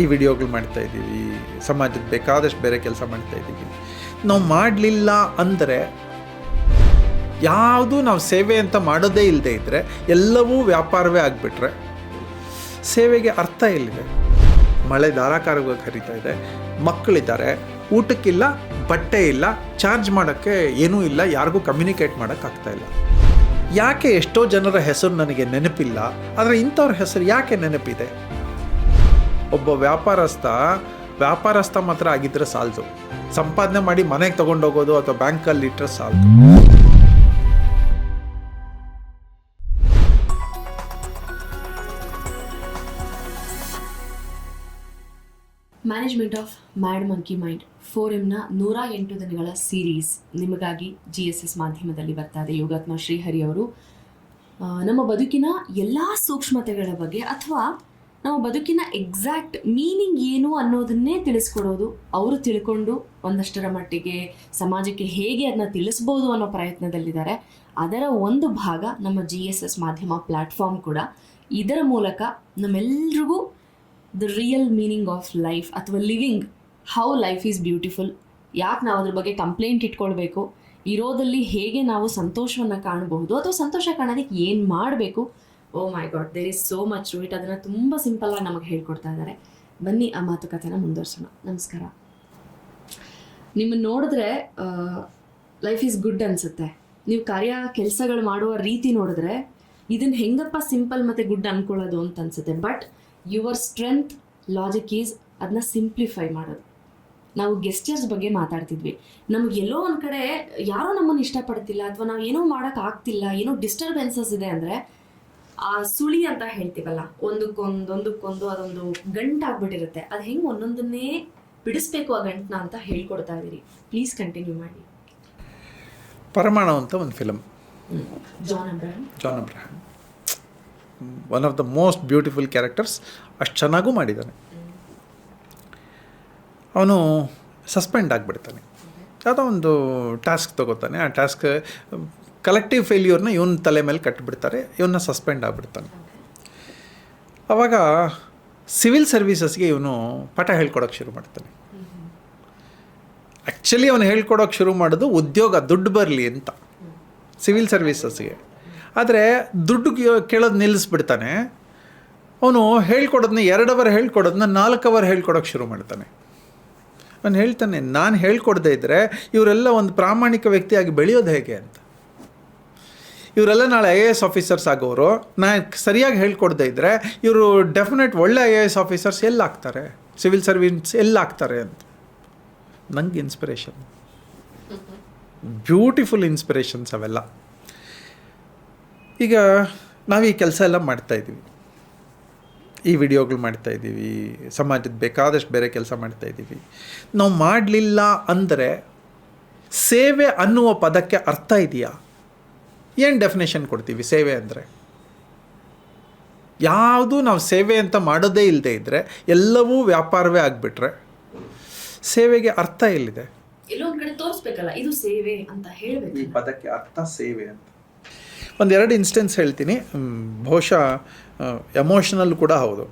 ಈ ವಿಡಿಯೋಗಳು ಮಾಡ್ತಾ ಇದ್ದೀವಿ. ಸಮಾಜಕ್ಕೆ ಬೇಕಾದಷ್ಟು ಬೇರೆ ಕೆಲಸ ಮಾಡ್ತಾ ಇದ್ದೀವಿ. ನಾವು ಮಾಡಲಿಲ್ಲ ಅಂದರೆ ಯಾವುದು ನಾವು ಸೇವೆ ಅಂತ ಮಾಡೋದೇ ಇಲ್ಲದೆ ಇದ್ದರೆ ಎಲ್ಲವೂ ವ್ಯಾಪಾರವೇ ಆಗಿಬಿಟ್ರೆ ಸೇವೆಗೆ ಅರ್ಥ ಇಲ್ಲಿದೆ ಮಳೆ ಧಾರಾಕಾರವಾಗಿ ಹರಿತಾ ಇದೆ, ಮಕ್ಕಳಿದ್ದಾರೆ, ಊಟಕ್ಕಿಲ್ಲ, ಬಟ್ಟೆ ಇಲ್ಲ, ಚಾರ್ಜ್ ಮಾಡೋಕ್ಕೆ ಏನೂ ಇಲ್ಲ, ಯಾರಿಗೂ ಕಮ್ಯುನಿಕೇಟ್ ಮಾಡೋಕ್ಕಾಗ್ತಾ ಇಲ್ಲ. ಯಾಕೆ ಎಷ್ಟೋ ಜನರ ಹೆಸರು ನನಗೆ ನೆನಪಿಲ್ಲ, ಆದರೆ ಇಂಥವ್ರ ಹೆಸರು ಯಾಕೆ ನೆನಪಿದೆ? ಒಬ್ಬ ವ್ಯಾಪಾರಸ್ಥ ವ್ಯಾಪಾರಸ್ಥ ಮಾತ್ರ ಆಗಿದ್ರೆ ಸಾಲದು. ಸಂಪಾದನೆ ಮಾಡಿ ಮನೆಗೆ ತಗೊಂಡೋಗೋದು ಅಥವಾ ಬ್ಯಾಂಕಲ್ಲಿ ಇಟ್ಟರೆ ಸಾಲದು. Management of mad monkey mind ಫೋರಮ್ನ ನೂರ ಎಂಟು ದಿನಗಳ ಸೀರೀಸ್ ನಿಮಗಾಗಿ ಜಿ ಎಸ್ ಎಸ್ ಮಾಧ್ಯಮದಲ್ಲಿ ಬರ್ತಾ ಇದೆ ಯೋಗಾತ್ಮ ಶ್ರೀಹರಿ ಅವರು. ನಮ್ಮ ಬದುಕಿನ ಎಲ್ಲ ಸೂಕ್ಷ್ಮತೆಗಳ ಬಗ್ಗೆ ಅಥವಾ ನಮ್ಮ ಬದುಕಿನ ಎಕ್ಸಾಕ್ಟ್ ಮೀನಿಂಗ್ ಏನು ಅನ್ನೋದನ್ನೇ ತಿಳಿಸ್ಕೊಡೋದು. ಅವರು ತಿಳ್ಕೊಂಡು ಒಂದಷ್ಟರ ಮಟ್ಟಿಗೆ ಸಮಾಜಕ್ಕೆ ಹೇಗೆ ಅದನ್ನ ತಿಳಿಸ್ಬೋದು ಅನ್ನೋ ಪ್ರಯತ್ನದಲ್ಲಿದ್ದಾರೆ. ಅದರ ಒಂದು ಭಾಗ ನಮ್ಮ ಜಿ ಎಸ್ ಎಸ್ ಮಾಧ್ಯಮ ಪ್ಲಾಟ್ಫಾರ್ಮ್ ಕೂಡ. ಇದರ ಮೂಲಕ ನಮ್ಮೆಲ್ರಿಗೂ the real meaning of life ಅಥವಾ living how life is beautiful ಯಾಕೆ ನಾವು ಅದ್ರ ಬಗ್ಗೆ ಕಂಪ್ಲೇಂಟ್ ಇಟ್ಕೊಳ್ಬೇಕು? ಇರೋದಲ್ಲಿ ಹೇಗೆ ನಾವು ಸಂತೋಷವನ್ನು ಕಾಣಬಹುದು? ಅಥವಾ ಸಂತೋಷ ಕಾಣೋದಕ್ಕೆ ಏನು ಮಾಡಬೇಕು? ಓ my god there is so much to it ಅದನ್ನು ತುಂಬ ಸಿಂಪಲ್ಲಾಗಿ ನಮಗೆ ಹೇಳ್ಕೊಡ್ತಾ ಇದ್ದಾರೆ ಬನ್ನಿ ಆ ಮಾತುಕತೆನ ಮುಂದುವರ್ಸೋಣ. ನಮಸ್ಕಾರ. ನಿಮ್ಮನ್ನು ನೋಡಿದ್ರೆ ಲೈಫ್ ಈಸ್ ಗುಡ್ ಅನಿಸುತ್ತೆ. ನೀವು ಕಾರ್ಯ ಕೆಲಸಗಳು ಮಾಡುವ ರೀತಿ ನೋಡಿದ್ರೆ ಇದನ್ನ ಹೆಂಗಪ್ಪ ಸಿಂಪಲ್ ಮತ್ತು ಗುಡ್ ಅನ್ಕೊಳ್ಳೋದು ಅಂತ ಅನ್ಸುತ್ತೆ. But your strength logic is ಅದನ್ನ ಸಿಂಪ್ಲಿಫೈ ಮಾಡೋದು. ನಾವು ಗೆಸ್ಟರ್ಸ್ ಬಗ್ಗೆ ಮಾತಾಡ್ತಿದ್ವಿ. ನಮ್ಗೆ ಎಲ್ಲೋ ಒಂದು ಕಡೆ ಯಾರೋ ನಮ್ಮನ್ನು ಇಷ್ಟಪಡ್ತಿಲ್ಲ, ಅಥವಾ ನಾವು ಏನೋ ಮಾಡೋಕ್ಕಾಗ್ತಿಲ್ಲ ಏನೋ ಡಿಸ್ಟರ್ಬೆನ್ಸಸ್ ಇದೆ ಅಂದರೆ ಆ ಸುಳಿ ಅಂತ ಹೇಳ್ತೀವಲ್ಲ ಒಂದಕ್ಕೊಂದು ಒಂದಕ್ಕೊಂದು ಅದೊಂದು ಗಂಟಾಗ್ಬಿಟ್ಟಿರುತ್ತೆ. ಅದು ಹೆಂಗೆ ಒಂದೊಂದನ್ನೇ ಬಿಡಿಸ್ಬೇಕು ಆ ಗಂಟನ ಅಂತ ಹೇಳ್ಕೊಡ್ತಾ ಇದ್ದೀರಿ ಪ್ಲೀಸ್ ಕಂಟಿನ್ಯೂ ಮಾಡಿ. ಪರಮಾಣು ಅಂತ ಒಂದು film John Abraham John Abraham one of the most beautiful characters ಅಷ್ಟು ಚೆನ್ನಾಗೂ ಮಾಡಿದ್ದಾನೆ. ಅವನು ಸಸ್ಪೆಂಡ್ ಆಗಿಬಿಡ್ತಾನೆ. ಯಾವುದೋ ಒಂದು ಟಾಸ್ಕ್ ತಗೋತಾನೆ. ಆ ಟಾಸ್ಕ್ ಕಲೆಕ್ಟಿವ್ ಫೇಲ್ಯೂರ್ನ ಇವನ ತಲೆ ಮೇಲೆ ಕಟ್ಟಿಬಿಡ್ತಾರೆ ಇವನ್ನ ಸಸ್ಪೆಂಡ್ ಆಗಿಬಿಡ್ತಾನೆ. ಆವಾಗ ಸಿವಿಲ್ ಸರ್ವೀಸಸ್ಗೆ ಇವನು ಪಠ ಹೇಳ್ಕೊಡೋಕೆ ಶುರು ಮಾಡ್ತಾನೆ. ಆ್ಯಕ್ಚುಲಿ ಅವನು ಹೇಳ್ಕೊಡೋಕೆ ಶುರು ಮಾಡೋದು ಉದ್ಯೋಗ ದುಡ್ಡು ಬರಲಿ ಅಂತ ಸಿವಿಲ್ ಸರ್ವೀಸಸ್ಗೆ ಆದರೆ ದುಡ್ಡು ಕೇಳೋದು ನಿಲ್ಲಿಸ್ಬಿಡ್ತಾನೆ. ಅವನು ಹೇಳ್ಕೊಡೋದನ್ನ ಎರಡು ಅವರ್ ಹೇಳ್ಕೊಡೋದನ್ನ ನಾಲ್ಕು ಅವರ್ ಹೇಳ್ಕೊಡೋಕೆ ಶುರು ಮಾಡ್ತಾನೆ. ಅವನು ಹೇಳ್ತಾನೆ, ನಾನು ಹೇಳ್ಕೊಡದೇ ಇದ್ದರೆ ಇವರೆಲ್ಲ ಒಂದು ಪ್ರಾಮಾಣಿಕ ವ್ಯಕ್ತಿಯಾಗಿ ಬೆಳೆಯೋದು ಹೇಗೆ ಅಂತ. ಇವರೆಲ್ಲ ನಾಳೆ ಐ ಎ ಎಸ್ ಆಫೀಸರ್ಸ್ ಆಗೋರು. ನಾನು ಸರಿಯಾಗಿ ಹೇಳ್ಕೊಡ್ದೇ ಇದ್ದರೆ ಇವರು ಡೆಫಿನೆಟ್ ಒಳ್ಳೆ ಐ ಎ ಎಸ್ ಆಫೀಸರ್ಸ್ ಎಲ್ಲಾಗ್ತಾರೆ. ಸಿವಿಲ್ ಸರ್ವಿಸ್ ಎಲ್ಲಾಗ್ತಾರೆ ಅಂತ. ನಂಗೆ ಇನ್ಸ್ಪಿರೇಷನ್ ಬ್ಯೂಟಿಫುಲ್ ಇನ್ಸ್ಪಿರೇಷನ್ಸ್ ಅವೆಲ್ಲ. ಈಗ ನಾವು ಈ ಕೆಲಸ ಎಲ್ಲ ಮಾಡ್ತಾಯಿದ್ದೀವಿ ಈ ವಿಡಿಯೋಗಳು ಮಾಡ್ತಾ ಇದ್ದೀವಿ. ಸಮಾಜದ ಬೇಕಾದಷ್ಟು ಬೇರೆ ಕೆಲಸ ಮಾಡ್ತಾ ಇದ್ದೀವಿ. ನಾವು ಮಾಡಲಿಲ್ಲ ಅಂದರೆ ಸೇವೆ ಅನ್ನುವ ಪದಕ್ಕೆ ಅರ್ಥ ಇದೆಯಾ? ಏನು ಡೆಫಿನೇಷನ್ ಕೊಡ್ತೀವಿ ಸೇವೆ ಅಂದರೆ? ಯಾವುದು ನಾವು ಸೇವೆ ಅಂತ ಮಾಡೋದೇ ಇಲ್ಲದೆ ಇದ್ದರೆ ಎಲ್ಲವೂ ವ್ಯಾಪಾರವೇ ಆಗಿಬಿಟ್ರೆ ಸೇವೆಗೆ ಅರ್ಥ ಎಲ್ಲಿದೆ? ಎಲ್ಲೋ ಒಂದ್ ಕಡೆ ತೋರಿಸ್ಬೇಕಲ್ಲ ಇದು ಸೇವೆ ಅಂತ ಹೇಳಬೇಕು ಈ ಪದಕ್ಕೆ ಅರ್ಥ ಸೇವೆ ಅಂತ. ಒಂದೆರಡು ಇನ್ಸ್ಟೆನ್ಸ್ ಹೇಳ್ತೀನಿ. ಬಹುಶಃ ಎಮೋಷನಲ್ ಕೂಡ ಹೌದು.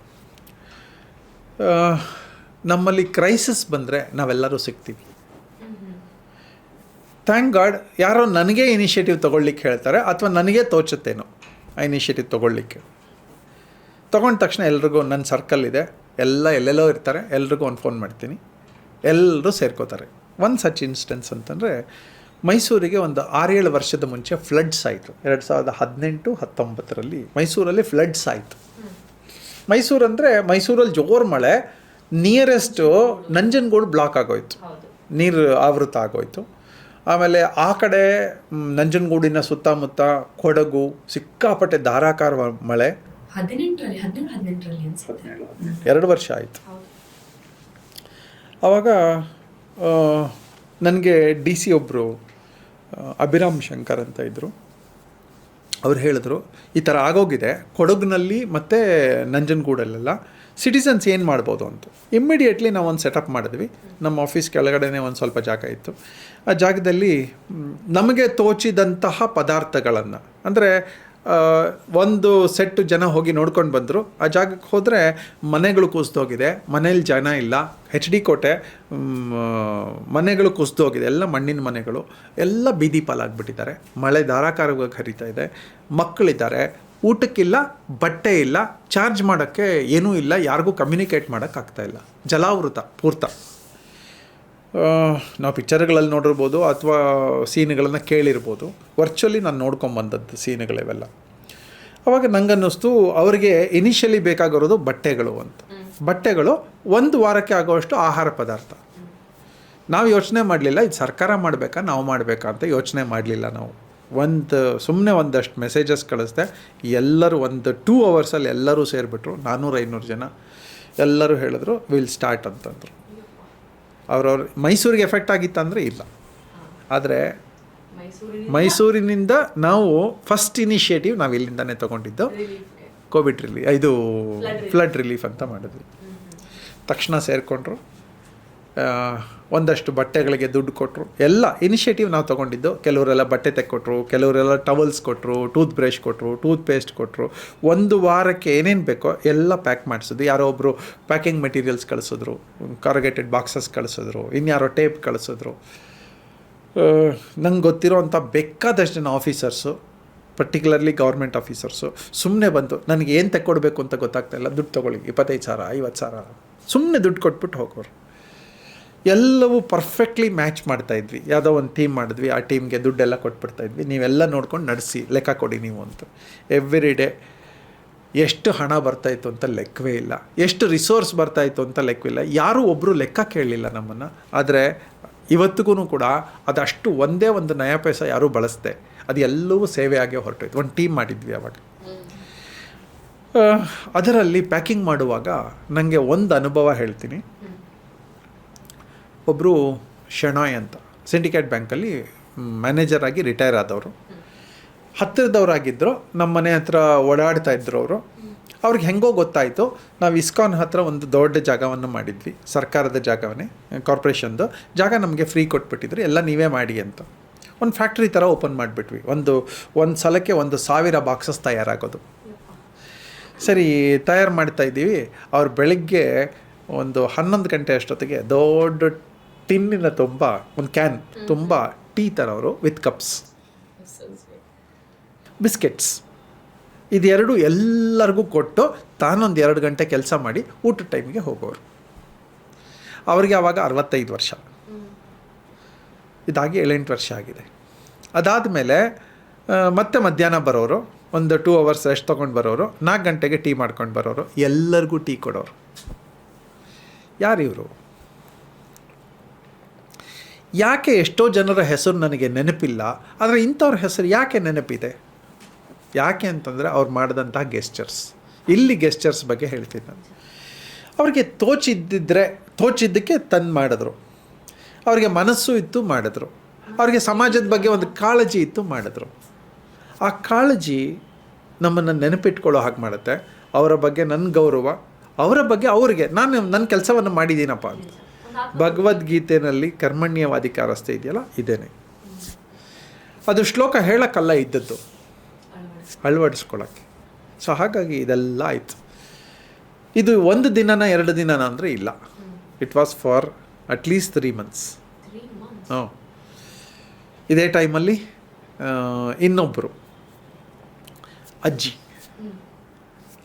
ನಮ್ಮಲ್ಲಿ ಕ್ರೈಸಿಸ್ ಬಂದರೆ ನಾವೆಲ್ಲರೂ ಸಿಗ್ತೀವಿ. ಥ್ಯಾಂಕ್ ಗಾಡ್ ಯಾರೋ ನನಗೆ ಇನಿಷಿಯೇಟಿವ್ ತೊಗೊಳ್ಲಿಕ್ಕೆ ಹೇಳ್ತಾರೆ ಅಥವಾ ನನಗೆ ತೋಚುತ್ತೇನೋ ಆ ಇನಿಷಿಯೇಟಿವ್ ತೊಗೊಳ್ಲಿಕ್ಕೆ ತೊಗೊಂಡ ತಕ್ಷಣ ಎಲ್ರಿಗೂ ನನ್ನ ಸರ್ಕಲ್ ಇದೆ. ಎಲ್ಲ ಎಲ್ಲೆಲ್ಲೋ ಇರ್ತಾರೆ. ಎಲ್ರಿಗೂ ಒಂದು ಫೋನ್ ಮಾಡ್ತೀನಿ. ಎಲ್ಲರೂ ಸೇರ್ಕೋತಾರೆ. ಒಂದು ಸಚ್ ಇನ್ಸ್ಟೆನ್ಸ್ ಅಂತಂದರೆ ಮೈಸೂರಿಗೆ ಒಂದು ಆರೇಳು ವರ್ಷದ ಮುಂಚೆ ಫ್ಲಡ್ಸ್ ಆಯಿತು. ಎರಡು ಸಾವಿರದ ಹದಿನೆಂಟು ಹತ್ತೊಂಬತ್ತರಲ್ಲಿ ಮೈಸೂರಲ್ಲಿ ಫ್ಲಡ್ಸ್ ಆಯಿತು. ಮೈಸೂರು ಅಂದರೆ ಮೈಸೂರಲ್ಲಿ ಜೋರು ಮಳೆ. ನಿಯರೆಸ್ಟು ನಂಜನಗೂಡು ಬ್ಲಾಕ್ ಆಗೋಯ್ತು. ನೀರು ಆವೃತ ಆಗೋಯ್ತು. ಆಮೇಲೆ ಆ ಕಡೆ ನಂಜನಗೂಡಿನ ಸುತ್ತಮುತ್ತ ಕೊಡಗು ಸಿಕ್ಕಾಪಟ್ಟೆ ಧಾರಾಕಾರ ಮಳೆ. ಎರಡು ವರ್ಷ ಆಯಿತು. ಆವಾಗ ನನಗೆ ಡಿ ಸಿ ಒಬ್ಬರು ಅಭಿರಾಮ್ ಶಂಕರ್ ಅಂತ ಇದ್ದರು ಅವ್ರು ಹೇಳಿದ್ರು, ಈ ಥರ ಆಗೋಗಿದೆ, ಕೊಡಗಿನಲ್ಲಿ ಮತ್ತು ನಂಜನಗೂಡಲ್ಲೆಲ್ಲ ಸಿಟಿಸನ್ಸ್ ಏನು ಮಾಡ್ಬೋದು ಅಂತ. ಇಮ್ಮಿಡಿಯೇಟ್ಲಿ ನಾವು ಒಂದು ಸೆಟಪ್ ಮಾಡಿದ್ವಿ. ನಮ್ಮ ಆಫೀಸ್ ಕೆಳಗಡೆನೇ ಒಂದು ಸ್ವಲ್ಪ ಜಾಗ ಇತ್ತು. ಆ ಜಾಗದಲ್ಲಿ ನಮಗೆ ತೋಚಿದಂತಹ ಪದಾರ್ಥಗಳನ್ನು, ಅಂದರೆ ಒಂದು ಸೆಟ್ ಜನ ಹೋಗಿ ನೋಡ್ಕೊಂಡು ಬಂದರು. ಆ ಜಾಗಕ್ಕೆ ಹೋದರೆ ಮನೆಗಳು ಕುಸಿದೋಗಿದೆ ಮನೇಲಿ ಜನ ಇಲ್ಲ. ಹೆಚ್ ಡಿ ಕೋಟೆ ಮನೆಗಳು ಕುಸಿದೋಗಿದೆ ಎಲ್ಲ ಮಣ್ಣಿನ ಮನೆಗಳು. ಎಲ್ಲ ಬೀದಿ ಪಾಲಾಗ್ಬಿಟ್ಟಿದ್ದಾರೆ. ಮಳೆ ಧಾರಾಕಾರವಾಗಿ ಹರಿತಾ ಇದೆ. ಮಕ್ಕಳಿದ್ದಾರೆ. ಊಟಕ್ಕಿಲ್ಲ, ಬಟ್ಟೆ ಇಲ್ಲ. ಚಾರ್ಜ್ ಮಾಡೋಕ್ಕೆ ಏನೂ ಇಲ್ಲ. ಯಾರಿಗೂ ಕಮ್ಯುನಿಕೇಟ್ ಮಾಡೋಕ್ಕಾಗ್ತಾ ಇಲ್ಲ. ಜಲಾವೃತ, ಪೂರ್ತ. ನಾವು ಪಿಕ್ಚರ್ಗಳಲ್ಲಿ ನೋಡಿರ್ಬೋದು ಅಥವಾ ಸೀನ್ಗಳನ್ನು ಕೇಳಿರ್ಬೋದು. ವರ್ಚುವಲಿ ನಾನು ನೋಡ್ಕೊಂಬಂದದ್ದು ಸೀನ್ಗಳಿವೆಲ್ಲ ಅವಾಗ ನಂಗನ್ನಿಸ್ತು ಅವರಿಗೆ ಇನಿಷಿಯಲಿ ಬೇಕಾಗಿರೋದು ಬಟ್ಟೆಗಳು ಅಂತ. ಬಟ್ಟೆಗಳು ಒಂದು ವಾರಕ್ಕೆ ಆಗುವಷ್ಟು ಆಹಾರ ಪದಾರ್ಥ. ನಾವು ಯೋಚನೆ ಮಾಡಲಿಲ್ಲ ಇದು ಸರ್ಕಾರ ಮಾಡಬೇಕಾ ನಾವು ಮಾಡಬೇಕಾ ಅಂತ ಯೋಚನೆ ಮಾಡಲಿಲ್ಲ ನಾವು. ಒಂದು ಸುಮ್ಮನೆ ಒಂದಷ್ಟು ಮೆಸೇಜಸ್ ಕಳಿಸ್ದೆ ಎಲ್ಲರೂ ಒಂದು ಟೂ ಅವರ್ಸಲ್ಲಿ ಎಲ್ಲರೂ ಸೇರಿಬಿಟ್ರು ನಾನ್ನೂರು ಐನೂರು ಜನ. ಎಲ್ಲರೂ ಹೇಳಿದ್ರು ವಿಲ್ ಸ್ಟಾರ್ಟ್ ಅಂತಂದರು. ಅವ್ರವ್ರ ಮೈಸೂರಿಗೆ ಎಫೆಕ್ಟ್ ಆಗಿತ್ತಂದರೆ ಇಲ್ಲ. ಆದರೆ ಮೈಸೂರಿನಿಂದ ನಾವು ಫಸ್ಟ್ ಇನಿಷಿಯೇಟಿವ್ ನಾವು ಇಲ್ಲಿಂದನೇ ತೊಗೊಂಡಿದ್ದು ಕೋವಿಡ್ ರಿಲೀಫ್ ಇದು ಫ್ಲಡ್ ರಿಲೀಫ್ ಅಂತ ಮಾಡಿದ್ವಿ. ತಕ್ಷಣ ಸೇರಿಕೊಂಡ್ರು. ಒಂದಷ್ಟು ಬಟ್ಟೆಗಳಿಗೆ ದುಡ್ಡು ಕೊಟ್ಟರು ಎಲ್ಲ ಇನಿಷಿಯೇಟಿವ್ ನಾವು ತೊಗೊಂಡಿದ್ದು. ಕೆಲವರೆಲ್ಲ ಬಟ್ಟೆ ತೆಕ್ಕೊಟ್ರು, ಕೆಲವರೆಲ್ಲ ಟವಲ್ಸ್ ಕೊಟ್ಟರು ಟೂತ್ ಬ್ರಷ್ ಕೊಟ್ಟರು ಟೂತ್ ಪೇಸ್ಟ್ ಕೊಟ್ಟರು ಒಂದು ವಾರಕ್ಕೆ ಏನೇನು ಬೇಕೋ ಎಲ್ಲ ಪ್ಯಾಕ್ ಮಾಡಿಸಿದ್ರು ಯಾರೋ ಒಬ್ಬರು ಪ್ಯಾಕಿಂಗ್ ಮೆಟೀರಿಯಲ್ಸ್ ಕಳಿಸಿದ್ರು ಕಾರ್ಗೇಟೆಡ್ ಬಾಕ್ಸಸ್ ಕಳಿಸಿದ್ರು, ಇನ್ಯಾರೋ ಟೇಪ್ ಕಳಿಸಿದ್ರು. ನಂಗೆ ಗೊತ್ತಿರೋವಂಥ ಬೇಕಾದಷ್ಟು ಜನ ಆಫೀಸರ್ಸು ಪರ್ಟಿಕ್ಯುಲರ್ಲಿ ಗೌರ್ಮೆಂಟ್ ಆಫೀಸರ್ಸು ಸುಮ್ಮನೆ ಬಂತು ನನಗೆ ಏನು ತೆಕ್ಕೊಡ್ಬೇಕು ಅಂತ ಗೊತ್ತಾಗ್ತಾ ಇಲ್ಲ, ದುಡ್ಡು ತೊಗೊಳ್ಳಿ, ಇಪ್ಪತ್ತೈದು ಸಾವಿರ, ಐವತ್ತು ಸಾವಿರ ಸುಮ್ಮನೆ ದುಡ್ಡು ಕೊಟ್ಬಿಟ್ಟು ಹೋಗೋರು ಎಲ್ಲವೂ ಪರ್ಫೆಕ್ಟ್ಲಿ ಮ್ಯಾಚ್ ಮಾಡ್ತಾ ಇದ್ವಿ. ಯಾವುದೋ ಒಂದು ಟೀಮ್ ಮಾಡಿದ್ವಿ ಆ ಟೀಮ್ಗೆ ದುಡ್ಡೆಲ್ಲ ಕೊಟ್ಬಿಡ್ತಾ ಇದ್ವಿ. ನೀವೆಲ್ಲ ನೋಡ್ಕೊಂಡು ನಡೆಸಿ ಲೆಕ್ಕ ಕೊಡಿ ನೀವು ಅಂತ. ಎವ್ರಿ ಡೇ ಎಷ್ಟು ಹಣ ಬರ್ತಾಯಿತ್ತು ಅಂತ ಲೆಕ್ಕವೇ ಇಲ್ಲ. ಎಷ್ಟು ರಿಸೋರ್ಸ್ ಬರ್ತಾಯಿತ್ತು ಅಂತ ಲೆಕ್ಕವಿಲ್ಲ ಯಾರೂ ಒಬ್ಬರು ಲೆಕ್ಕ ಕೇಳಲಿಲ್ಲ ನಮ್ಮನ್ನು. ಆದರೆ ಇವತ್ತಿಗೂ ಕೂಡ ಅದಷ್ಟು ಒಂದೇ ಒಂದು ನಯ ಪೈಸ ಯಾರೂ ಬಳಸದೆ. ಅದು ಎಲ್ಲವೂ ಸೇವೆ ಆಗೇ ಹೊರಟೋಯ್ತು. ಒಂದು ಟೀಮ್ ಮಾಡಿದ್ವಿ ಅವಾಗ. ಅದರಲ್ಲಿ ಪ್ಯಾಕಿಂಗ್ ಮಾಡುವಾಗ ನನಗೆ ಒಂದು ಅನುಭವ ಹೇಳ್ತೀನಿ. ಒಬ್ಬರು ಶೆಣಾಯ್ ಅಂತ, ಸಿಂಡಿಕೇಟ್ ಬ್ಯಾಂಕಲ್ಲಿ ಮ್ಯಾನೇಜರ್ ಆಗಿ ರಿಟೈರ್ ಆದವರು. ಹತ್ತಿರದವರಾಗಿದ್ದರು ನಮ್ಮ ಮನೆ ಹತ್ರ ಓಡಾಡ್ತಾ ಇದ್ರು ಅವರು. ಅವ್ರಿಗೆ ಹೆಂಗೋ ಗೊತ್ತಾಯಿತು, ನಾವು ಇಸ್ಕಾನ್ ಹತ್ರ ಒಂದು ದೊಡ್ಡ ಜಾಗವನ್ನು ಮಾಡಿದ್ವಿ, ಸರ್ಕಾರದ ಜಾಗವನ್ನೇ, ಕಾರ್ಪೊರೇಷನ್ದು. ಜಾಗ ನಮಗೆ ಫ್ರೀ ಕೊಟ್ಬಿಟ್ಟಿದ್ರು, ಎಲ್ಲ ನೀವೇ ಮಾಡಿ ಅಂತ. ಒಂದು ಫ್ಯಾಕ್ಟ್ರಿ ಥರ ಓಪನ್ ಮಾಡಿಬಿಟ್ವಿ, ಒಂದು ಒಂದು ಸಲಕ್ಕೆ ಒಂದು ಸಾವಿರ ಬಾಕ್ಸಸ್ ತಯಾರಾಗೋದು. ಸರಿ, ತಯಾರು ಮಾಡ್ತಾ ಇದ್ದೀವಿ. ಅವ್ರು ಬೆಳಗ್ಗೆ ಒಂದು ಹನ್ನೊಂದು ಗಂಟೆ ಅಷ್ಟೊತ್ತಿಗೆ ದೊಡ್ಡ ಟಿನ್ನಿನ ತುಂಬ ಒಂದು ಕ್ಯಾನ್ ತುಂಬ ಟೀ ತರೋರು ವಿತ್ ಕಪ್ಸ್ ಬಿಸ್ಕೆಟ್ಸ್ ಇದೆರಡು ಎಲ್ಲರಿಗೂ ಕೊಟ್ಟು ತಾನೊಂದು ಎರಡು ಗಂಟೆ ಕೆಲಸ ಮಾಡಿ ಊಟದ ಟೈಮಿಗೆ ಹೋಗೋರು. ಅವರಿಗೆ ಆವಾಗ ಅರವತ್ತೈದು ವರ್ಷ. ಇದಾಗಿ ಏಳೆಂಟು ವರ್ಷ ಆಗಿದೆ. ಅದಾದ ಮೇಲೆ ಮತ್ತೆ ಮಧ್ಯಾಹ್ನ ಬರೋರು ಒಂದು ಟೂ ಅವರ್ಸ್ ರೆಸ್ಟ್ ತೊಗೊಂಡು ಬರೋರು ನಾಲ್ಕು ಗಂಟೆಗೆ ಟೀ ಮಾಡ್ಕೊಂಡು ಬರೋರು ಎಲ್ಲರಿಗೂ ಟೀ ಕೊಡೋರು. ಯಾರು ಇವರು? ಯಾಕೆ ಎಷ್ಟೋ ಜನರ ಹೆಸರು ನನಗೆ ನೆನಪಿಲ್ಲ, ಆದರೆ ಇಂಥವ್ರ ಹೆಸರು ಯಾಕೆ ನೆನಪಿದೆ? ಯಾಕೆ ಅಂತಂದರೆ ಅವ್ರು ಮಾಡಿದಂಥ ಗೆಸ್ಚರ್ಸ್ ಇಲ್ಲಿ ಗೆಸ್ಚರ್ಸ್ ಬಗ್ಗೆ ಹೇಳ್ತೀನಿ ನಾನು. ಅವ್ರಿಗೆ ತೋಚಿದ್ದಿದ್ರೆ, ತೋಚಿದ್ದಕ್ಕೆ ತಂದು ಮಾಡಿದ್ರು. ಅವ್ರಿಗೆ ಮನಸ್ಸು ಇತ್ತು, ಮಾಡಿದ್ರು. ಅವ್ರಿಗೆ ಸಮಾಜದ ಬಗ್ಗೆ ಒಂದು ಕಾಳಜಿ ಇತ್ತು, ಮಾಡಿದ್ರು. ಆ ಕಾಳಜಿ ನಮ್ಮನ್ನು ನೆನಪಿಟ್ಕೊಳ್ಳೋ ಹಾಗೆ ಮಾಡುತ್ತೆ. ಅವರ ಬಗ್ಗೆ ನನ್ನ ಗೌರವ, ಅವರ ಬಗ್ಗೆ ಅವ್ರಿಗೆ, ನಾನು ನನ್ನ ಕೆಲಸವನ್ನು ಮಾಡಿದ್ದೀನಪ್ಪ ಅಂತ. ಭಗವದ್ಗೀತೆಯಲ್ಲಿ ಕರ್ಮಣ್ಯವಾಧಿಕಾರಸ್ತೆ ಇದೆಯಲ್ಲ? ಇದೇನೆ. ಅದು ಶ್ಲೋಕ ಹೇಳೋಕ್ಕಲ್ಲ ಇದ್ದದ್ದು. ಅಳವಡಿಸ್ಕೊಳ್ಳೋಕ್ಕೆ. ಸೊ ಹಾಗಾಗಿ ಇದೆಲ್ಲ ಆಯಿತು. ಇದು ಒಂದು ದಿನನ ಎರಡು ದಿನನ ಅಂದರೆ ಇಲ್ಲ. It was for at least three months ಹಾಂ ಇದೇ ಟೈಮಲ್ಲಿ ಇನ್ನೊಬ್ಬರು ಅಜ್ಜಿ.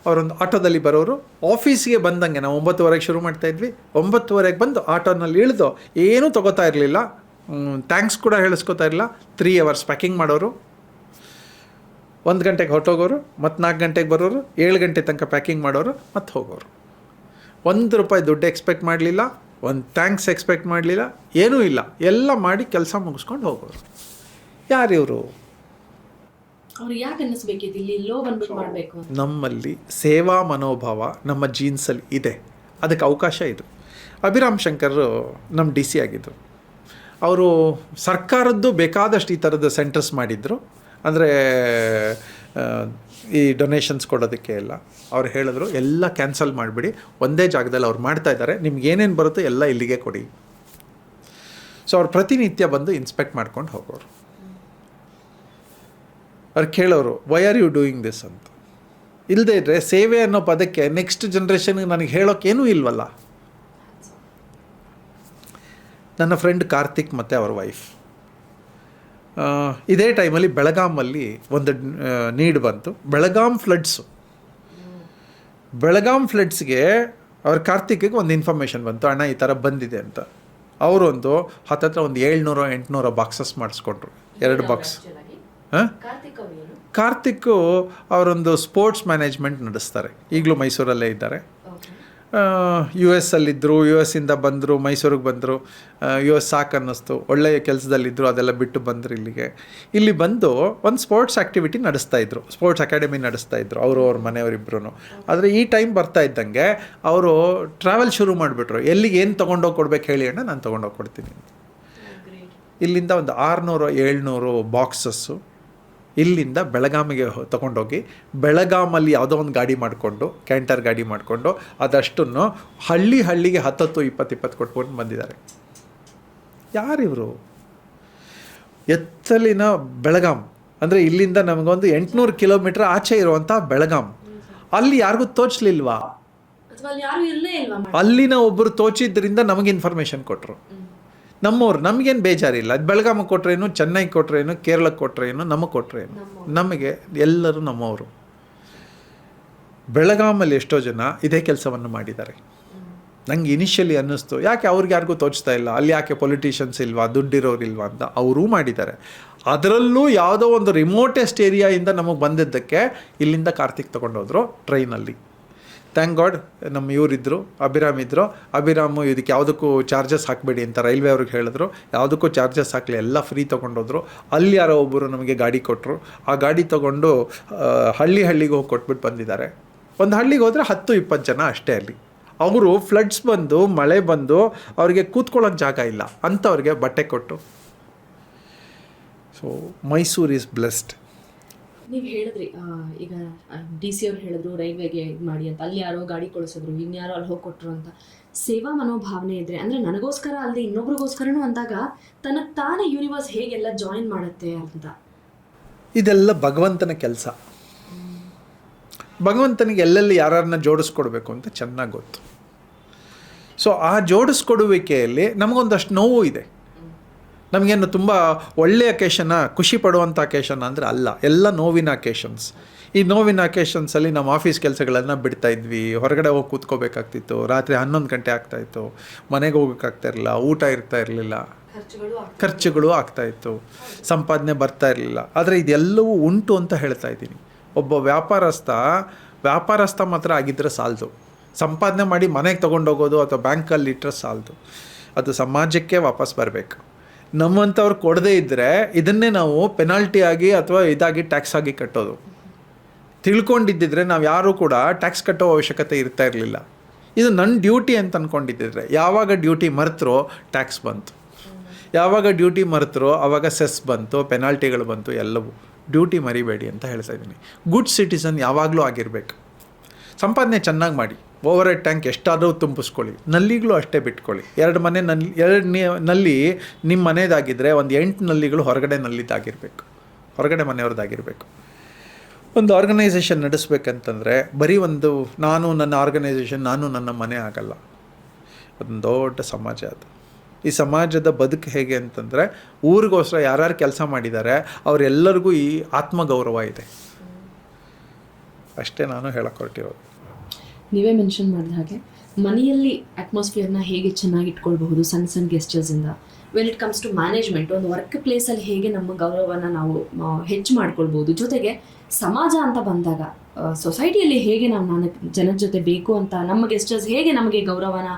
ಅವರೊಂದು ಆಟೋದಲ್ಲಿ ಬರೋರು ಆಫೀಸಿಗೆ ಬಂದಂಗೆ ನಾವು ಒಂಬತ್ತುವರೆಗೆ ಶುರು ಮಾಡ್ತಾ ಇದ್ವಿ. ಒಂಬತ್ತುವರೆಗೆ ಬಂದು ಆಟೋನಲ್ಲಿ ಇಳಿದು ಏನೂ ತೊಗೋತಾ ಇರಲಿಲ್ಲ. ಥ್ಯಾಂಕ್ಸ್ ಕೂಡ ಹೇಳಿಸ್ಕೊತಾ ಇರಲಿಲ್ಲ. ತ್ರೀ ಅವರ್ಸ್ ಪ್ಯಾಕಿಂಗ್ ಮಾಡೋರು. ಒಂದು ಗಂಟೆಗೆ ಹೊರಟೋಗೋರು ಮತ್ತು ನಾಲ್ಕು ಗಂಟೆಗೆ ಬರೋರು, ಏಳು ಗಂಟೆ ತನಕ ಪ್ಯಾಕಿಂಗ್ ಮಾಡೋರು, ಮತ್ತು ಹೋಗೋರು. ಒಂದು ರೂಪಾಯಿ ದುಡ್ಡು ಎಕ್ಸ್ಪೆಕ್ಟ್ ಮಾಡಲಿಲ್ಲ, ಒಂದು ಥ್ಯಾಂಕ್ಸ್ ಎಕ್ಸ್ಪೆಕ್ಟ್ ಮಾಡಲಿಲ್ಲ, ಏನೂ ಇಲ್ಲ. ಎಲ್ಲ ಮಾಡಿ ಕೆಲಸ ಮುಗಿಸ್ಕೊಂಡು ಹೋಗೋರು. ಯಾರಿವರು ಅವ್ರು ಯಾಕೆ ಇಲ್ಲಿ ಲೋ ಬಂದ್ಬಿಟ್ಟು ಮಾಡಬೇಕು ನಮ್ಮಲ್ಲಿ ಸೇವಾ ಮನೋಭಾವ ನಮ್ಮ ಜೀನ್ಸಲ್ಲಿ ಇದೆ. ಅದಕ್ಕೆ ಅವಕಾಶ ಇದು. ಅಭಿರಾಮ್ ಶಂಕರ್ ನಮ್ಮ ಡಿ ಸಿ ಆಗಿದ್ದರು ಅವರು ಸರ್ಕಾರದ್ದು ಬೇಕಾದಷ್ಟು ಈ ಥರದ ಸೆಂಟರ್ಸ್ ಮಾಡಿದರು. ಅಂದರೆ ಈ ಡೊನೇಷನ್ಸ್ ಕೊಡೋದಕ್ಕೆ ಎಲ್ಲ ಅವ್ರು ಹೇಳಿದ್ರು. ಎಲ್ಲ ಕ್ಯಾನ್ಸಲ್ ಮಾಡಿಬಿಡಿ. ಒಂದೇ ಜಾಗದಲ್ಲಿ ಅವ್ರು ಮಾಡ್ತಾ ಇದ್ದಾರೆ. ನಿಮ್ಗೆ ಏನೇನು ಬರುತ್ತೋ ಎಲ್ಲ ಇಲ್ಲಿಗೆ ಕೊಡಿ. ಸೊ ಅವ್ರು ಪ್ರತಿನಿತ್ಯ ಬಂದು ಇನ್ಸ್ಪೆಕ್ಟ್ ಮಾಡ್ಕೊಂಡು ಹೋಗೋರು. ಅವ್ರು ಕೇಳೋರು why are you doing this ಅಂತ. ಇಲ್ಲದೇ ಇದ್ದರೆ ಸೇವೆ ಅನ್ನೋ ಪದಕ್ಕೆ ನೆಕ್ಸ್ಟ್ ಜನ್ರೇಷನ್ಗೆ ನನಗೆ ಹೇಳೋಕ್ಕೇನೂ ಇಲ್ವಲ್ಲ. ನನ್ನ ಫ್ರೆಂಡ್ ಕಾರ್ತಿಕ್ ಮತ್ತು ಅವರ ವೈಫ್ ಇದೇ ಟೈಮಲ್ಲಿ ಬೆಳಗಾಮಲ್ಲಿ ಒಂದು ನೀಡ್ ಬಂತು. ಬೆಳಗಾಂ ಫ್ಲಡ್ಸು ಬೆಳಗಾಂ ಫ್ಲಡ್ಸ್ಗೆ ಅವ್ರ ಕಾರ್ತಿಕ್ಗೆ ಒಂದು ಇನ್ಫಾರ್ಮೇಷನ್ ಬಂತು. ಅಣ್ಣ ಈ ಥರ ಬಂದಿದೆ ಅಂತ. ಅವರೊಂದು ಹತ್ತತ್ರ ಒಂದು ಏಳ್ನೂರು ಎಂಟುನೂರು ಬಾಕ್ಸಸ್ ಮಾಡಿಸ್ಕೊಂಡ್ರು. ಎರಡು ಬಾಕ್ಸ್ ಕಾರ್ತಿಕ್ ಅವರೊಂದು ಸ್ಪೋರ್ಟ್ಸ್ ಮ್ಯಾನೇಜ್ಮೆಂಟ್ ನಡೆಸ್ತಾರೆ. ಈಗಲೂ ಮೈಸೂರಲ್ಲೇ ಇದ್ದಾರೆ. ಯು ಎಸ್ ಅಲ್ಲಿದ್ದರು ಯು ಎಸ್ ಇಂದ ಬಂದರು ಮೈಸೂರಿಗೆ ಬಂದರು ಯು ಎಸ್ ಸಾಕು ಅನ್ನಿಸ್ತು. ಒಳ್ಳೆಯ ಕೆಲಸದಲ್ಲಿದ್ದರು ಅದೆಲ್ಲ ಬಿಟ್ಟು ಬಂದರು ಇಲ್ಲಿಗೆ. ಇಲ್ಲಿ ಬಂದು ಒಂದು ಸ್ಪೋರ್ಟ್ಸ್ ಆ್ಯಕ್ಟಿವಿಟಿ ನಡೆಸ್ತಾ ಇದ್ರು. ಸ್ಪೋರ್ಟ್ಸ್ ಅಕಾಡೆಮಿ ನಡೆಸ್ತಾ ಇದ್ರು ಅವರು ಅವ್ರ ಮನೆಯವರಿಬ್ಬರು ಆದರೆ ಈ ಟೈಮ್ ಬರ್ತಾ ಇದ್ದಂಗೆ ಅವರು ಟ್ರಾವೆಲ್ ಶುರು ಮಾಡಿಬಿಟ್ರು. ಎಲ್ಲಿಗೆ ಏನು ತೊಗೊಂಡೋಗಿ ಕೊಡ್ಬೇಕು ಹೇಳಿ ಅಣ್ಣ ನಾನು ತೊಗೊಂಡೋಗಿ ಕೊಡ್ತೀನಿ. ಇಲ್ಲಿಂದ ಒಂದು ಆರುನೂರು ಏಳ್ನೂರು ಬಾಕ್ಸಸ್ಸು ಇಲ್ಲಿಂದ ಬೆಳಗಾಮಿಗೆ ತೊಗೊಂಡೋಗಿ ಬೆಳಗಾಮಲ್ಲಿ ಯಾವುದೋ ಒಂದು ಗಾಡಿ ಮಾಡಿಕೊಂಡು ಕ್ಯಾಂಟರ್ ಗಾಡಿ ಮಾಡಿಕೊಂಡು ಅದಷ್ಟನ್ನು ಹಳ್ಳಿ ಹಳ್ಳಿಗೆ ಹತ್ತತ್ತು ಇಪ್ಪತ್ತು ಇಪ್ಪತ್ತು ಕೊಟ್ಕೊಂಡು ಬಂದಿದ್ದಾರೆ. ಯಾರಿವರು ಎತ್ತಲಿನ ಬೆಳಗಾಂ. ಅಂದರೆ ಇಲ್ಲಿಂದ ನಮಗೊಂದು ಎಂಟುನೂರು ಕಿಲೋಮೀಟ್ರ್ ಆಚೆ ಇರುವಂಥ ಬೆಳಗಾಂ. ಅಲ್ಲಿ ಯಾರಿಗೂ ತೋಚಲಿಲ್ವಾ? ಅಲ್ಲಿನ ಒಬ್ಬರು ತೋಚಿದ್ರಿಂದ ನಮಗೆ ಇನ್ಫಾರ್ಮೇಷನ್ ಕೊಟ್ಟರು ನಮ್ಮವ್ರು ನಮಗೇನು ಬೇಜಾರಿಲ್ಲ. ಅದು ಬೆಳಗಾಮ ಕೊಟ್ರೇನು ಚೆನ್ನೈಗೆ ಕೊಟ್ಟರೇನು ಕೇರಳಕ್ಕೆ ಕೊಟ್ಟರೇನು ನಮಗೆ ಕೊಟ್ರೇನು? ನಮಗೆ ಎಲ್ಲರೂ ನಮ್ಮವರು ಬೆಳಗಾಮಲ್ಲಿ ಎಷ್ಟೋ ಜನ ಇದೇ ಕೆಲಸವನ್ನು ಮಾಡಿದ್ದಾರೆ. ನಂಗೆ ಇನಿಷಿಯಲಿ ಅನ್ನಿಸ್ತು ಯಾಕೆ ಅವ್ರಿಗೆ ಯಾರಿಗೂ ತೋಚ್ತಾ ಇಲ್ಲ? ಅಲ್ಲಿ ಯಾಕೆ ಪೊಲಿಟಿಷಿಯನ್ಸ್ ಇಲ್ವಾ? ದುಡ್ಡಿರೋರು ಇಲ್ವಾ ಅಂತ ಅವರೂ ಮಾಡಿದ್ದಾರೆ. ಅದರಲ್ಲೂ ಯಾವುದೋ ಒಂದು ರಿಮೋಟೆಸ್ಟ್ ಏರಿಯಾಯಿಂದ ನಮಗೆ ಬಂದಿದ್ದಕ್ಕೆ ಇಲ್ಲಿಂದ ಕಾರ್ತಿಕ್ ತೊಗೊಂಡೋದ್ರು ಟ್ರೈನಲ್ಲಿ ಥ್ಯಾಂಕ್ ಗಾಡ್ ನಮ್ಮ ಇವರಿದ್ದರು ಅಭಿರಾಮ್ ಇದ್ದರು ಅಭಿರಾಮು ಇದಕ್ಕೆ ಯಾವುದಕ್ಕೂ ಚಾರ್ಜಸ್ ಹಾಕಬೇಡಿ ಅಂತ ರೈಲ್ವೆ ಅವ್ರಿಗೆ ಹೇಳಿದ್ರು. ಯಾವುದಕ್ಕೂ ಚಾರ್ಜಸ್ ಹಾಕಲಿ ಎಲ್ಲ ಫ್ರೀ ತೊಗೊಂಡೋದ್ರು. ಅಲ್ಲಿ ಯಾರೋ ಒಬ್ಬರು ನಮಗೆ ಗಾಡಿ ಕೊಟ್ಟರು ಆ ಗಾಡಿ ತೊಗೊಂಡು ಹಳ್ಳಿ ಹಳ್ಳಿಗೆ ಹೋಗಿ ಕೊಟ್ಬಿಟ್ಟು ಬಂದಿದ್ದಾರೆ. ಒಂದು ಹಳ್ಳಿಗೆ ಹೋದರೆ ಹತ್ತು, ಇಪ್ಪತ್ತು ಜನ ಅಷ್ಟೇ ಅಲ್ಲಿ. ಅವರು ಫ್ಲಡ್ಸ್ ಬಂದು, ಮಳೆ ಬಂದು, ಅವರಿಗೆ ಕೂತ್ಕೊಳ್ಳೋಕೆ ಜಾಗ ಇಲ್ಲ. ಅಂಥವ್ರಿಗೆ ಬಟ್ಟೆ ಕೊಟ್ಟು. ಸೊ ಮೈಸೂರು ಈಸ್ ಬ್ಲೆಸ್ಡ್ ನೀವು ಹೇಳಿದ್ರಿ ಈಗ ಡಿ ಸಿ ಅವ್ರು ಹೇಳಿದ್ರು, ರೈಲ್ವೆಗೆ ಇದು ಮಾಡಿ ಅಂತ, ಅಲ್ಲಿ ಯಾರೋ ಗಾಡಿ ಕೊಡಿಸಿದ್ರು ಇನ್ಯಾರೋ ಅಲ್ಲಿ ಹೋಗಿ ಕೊಟ್ರು ಅಂತ. ಸೇವಾ ಮನೋಭಾವನೆ ಇದ್ರೆ, ಅಂದ್ರೆ ನನಗೋಸ್ಕರ ಅಲ್ಲದೆ ಇನ್ನೊಬ್ರಿಗೋಸ್ಕರನೂ ಅಂದಾಗ ತನಗೆ ತಾನೇ ಯೂನಿವರ್ಸ್ ಹೇಗೆಲ್ಲ ಜಾಯಿನ್ ಮಾಡುತ್ತೆ ಅಂತ. ಇದೆಲ್ಲ ಭಗವಂತನ ಕೆಲಸ. ಭಗವಂತನಿಗೆ ಎಲ್ಲೆಲ್ಲಿ ಯಾರನ್ನ ಜೋಡಿಸ್ಕೊಡ್ಬೇಕು ಅಂತ ಚೆನ್ನಾಗಿ ಗೊತ್ತು. ಸೊ ಆ ಜೋಡಿಸ್ಕೊಡುವಿಕೆಯಲ್ಲಿ ನಮಗೊಂದಷ್ಟು ನೋವು ಇದೆ. ನಮಗೇನು ತುಂಬ ಒಳ್ಳೆಯ ಅಕೇಶನ ಖುಷಿ ಪಡುವಂಥ ಅಕೇಶನ್ ಅಂದರೆ ಅಲ್ಲ, ಎಲ್ಲ ನೋವಿನ ಅಕೇಶನ್ಸ್ ಈ ನೋವಿನ ಅಕೇಶನ್ಸಲ್ಲಿ ನಮ್ಮ ಆಫೀಸ್ ಕೆಲಸಗಳನ್ನು ಬಿಡ್ತಾ ಇದ್ವಿ. ಹೊರಗಡೆ ಹೋಗಿ ಕೂತ್ಕೋಬೇಕಾಗ್ತಿತ್ತು. ರಾತ್ರಿ ಹನ್ನೊಂದು ಗಂಟೆ ಆಗ್ತಾಯಿತ್ತು ಮನೆಗೆ ಹೋಗೋಕ್ಕಾಗ್ತಾ ಇರಲಿಲ್ಲ. ಊಟ ಇರ್ತಾ ಇರಲಿಲ್ಲ. ಖರ್ಚುಗಳು ಆಗ್ತಾಯಿತ್ತು ಸಂಪಾದನೆ ಬರ್ತಾ ಇರಲಿಲ್ಲ. ಆದರೆ ಇದೆಲ್ಲವೂ ಉಂಟು ಅಂತ ಹೇಳ್ತಾ ಇದ್ದೀನಿ. ಒಬ್ಬ ವ್ಯಾಪಾರಸ್ಥ ವ್ಯಾಪಾರಸ್ಥ ಮಾತ್ರ ಆಗಿದ್ದರೆ ಸಾಲದು. ಸಂಪಾದನೆ ಮಾಡಿ ಮನೆಗೆ ತೊಗೊಂಡೋಗೋದು ಅಥವಾ ಬ್ಯಾಂಕಲ್ಲಿ ಇಟ್ಟರೆ ಸಾಲದು. ಅದು ಸಮಾಜಕ್ಕೆ ವಾಪಸ್ ಬರಬೇಕು. ನಮ್ಮಂಥವ್ರು ಕೊಡದೇ ಇದ್ದರೆ ಇದನ್ನೇ ನಾವು ಪೆನಾಲ್ಟಿ ಆಗಿ ಅಥವಾ ಇದಾಗಿ ಟ್ಯಾಕ್ಸ್ ಆಗಿ ಕಟ್ಟೋದು. ತಿಳ್ಕೊಂಡಿದ್ದಿದ್ರೆ ನಾವು ಯಾರೂ ಕೂಡ ಟ್ಯಾಕ್ಸ್ ಕಟ್ಟೋ ಅವಶ್ಯಕತೆ ಇರ್ತಾ ಇರಲಿಲ್ಲ. ಇದು ನನ್ನ ಡ್ಯೂಟಿ ಅಂತ ಅಂದ್ಕೊಂಡಿದ್ದಿದ್ರೆ ಯಾವಾಗ ಡ್ಯೂಟಿ ಮರೆತರೋ ಟ್ಯಾಕ್ಸ್ ಬಂತು. ಯಾವಾಗ ಡ್ಯೂಟಿ ಮರೆತರೋ ಆವಾಗ ಸೆಸ್ ಬಂತು ಪೆನಾಲ್ಟಿಗಳು ಬಂತು, ಎಲ್ಲವೂ. ಡ್ಯೂಟಿ ಮರಿಬೇಡಿ ಅಂತ ಹೇಳ್ತಾ ಇದ್ದೀನಿ. ಗುಡ್ ಸಿಟಿಸನ್ ಯಾವಾಗಲೂ ಆಗಿರಬೇಕು. ಸಂಪಾದನೆ ಚೆನ್ನಾಗಿ ಮಾಡಿ. ಓವರ್ ಹೆಡ್ ಟ್ಯಾಂಕ್ ಎಷ್ಟಾದರೂ ತುಂಬಿಸ್ಕೊಳ್ಳಿ. ನಲ್ಲಿಗಳು ಅಷ್ಟೇ ಬಿಟ್ಕೊಳ್ಳಿ. ಎರಡು ಮನೆ ನಲ್ಲಿ ಎರಡು ನಲ್ಲಿ ನಿಮ್ಮ ಮನೆಯದಾಗಿದ್ದರೆ ಒಂದು ಎಂಟು ನಲ್ಲಿಗಳು ಹೊರಗಡೆ ನಲ್ಲಿದ್ದಾಗಿರಬೇಕು. ಹೊರಗಡೆ ಮನೆಯವ್ರದ್ದಾಗಿರಬೇಕು. ಒಂದು ಆರ್ಗನೈಸೇಷನ್ ನಡೆಸ್ಬೇಕಂತಂದರೆ ಬರೀ ಒಂದು ನಾನು ನನ್ನ ಆರ್ಗನೈಸೇಷನ್ ನಾನು ನನ್ನ ಮನೆ ಆಗಲ್ಲ. ಒಂದು ದೊಡ್ಡ ಸಮಾಜ ಅದು. ಈ ಸಮಾಜದ ಬದುಕು ಹೇಗೆ ಅಂತಂದರೆ ಊರಿಗೋಸ್ಕರ ಯಾರ್ಯಾರು ಕೆಲಸ ಮಾಡಿದ್ದಾರೆ ಅವರೆಲ್ಲರಿಗೂ ಈ ಆತ್ಮಗೌರವ ಇದೆ. ಅಷ್ಟೇ ನಾನು ಹೇಳಕ್ಕೆ ಹೊರಟಿರೋದು. ನೀವೇ ಮೆನ್ಷನ್ ಮಾಡಿದ ಹಾಗೆ, ಮನೆಯಲ್ಲಿ ಅಟ್ಮಾಸ್ಫಿಯರ್ನ ಹೇಗೆ ಚೆನ್ನಾಗಿ ಇಟ್ಕೊಳ್ಬಹುದು ಸಣ್ಣ ಸಣ್ಣ ಗೆಸ್ಟರ್ಸಿಂದ when it comes to management ಒಂದು ವರ್ಕ್ ಪ್ಲೇಸಲ್ಲಿ ಹೇಗೆ ನಮ್ಮ ಗೌರವನ ನಾವು ಹೆಚ್ಚು ಮಾಡ್ಕೊಳ್ಬೋದು ಜೊತೆಗೆ ಸಮಾಜ ಅಂತ ಬಂದಾಗ ಸೊಸೈಟಿಯಲ್ಲಿ ಹೇಗೆ ನಾವು ನಾನು ಜನರ ಜೊತೆ ಬೇಕು ಅಂತ, ನಮ್ಮ ಗೆಸ್ಟರ್ಸ್ ಹೇಗೆ ನಮಗೆ ಗೌರವನ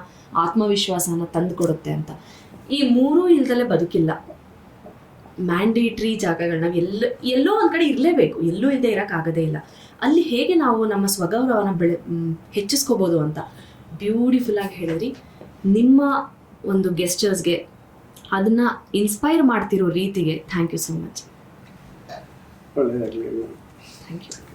ಆತ್ಮವಿಶ್ವಾಸನ ತಂದು ಕೊಡುತ್ತೆ ಅಂತ? ಈ ಮೂರೂ ಇಲ್ದಲೇ ಬದುಕಿಲ್ಲ. ಮ್ಯಾಂಡೇಟ್ರಿ ನಾವು ಎಲ್ಲ ಎಲ್ಲೋ ಒಂದು ಕಡೆ ಇರಲೇಬೇಕು. ಎಲ್ಲೂ ಇಲ್ಲದೆ ಇರೋಕ್ಕಾಗದೇ ಇಲ್ಲ. ಅಲ್ಲಿ ಹೇಗೆ ನಾವು ನಮ್ಮ ಸ್ವಗೌರವನ ಬೆಳೆ ಹೆಚ್ಚಿಸ್ಕೋಬೋದು ಅಂತ ಬ್ಯೂಟಿಫುಲ್ ಆಗಿ ಹೇಳಿದ್ರಿ. ನಿಮ್ಮ ಒಂದು ಗೆಸ್ಟರ್ಸ್ಗೆ ಅದನ್ನ ಇನ್ಸ್ಪೈರ್ ಮಾಡ್ತಿರೋ ರೀತಿಗೆ thank you so much thank you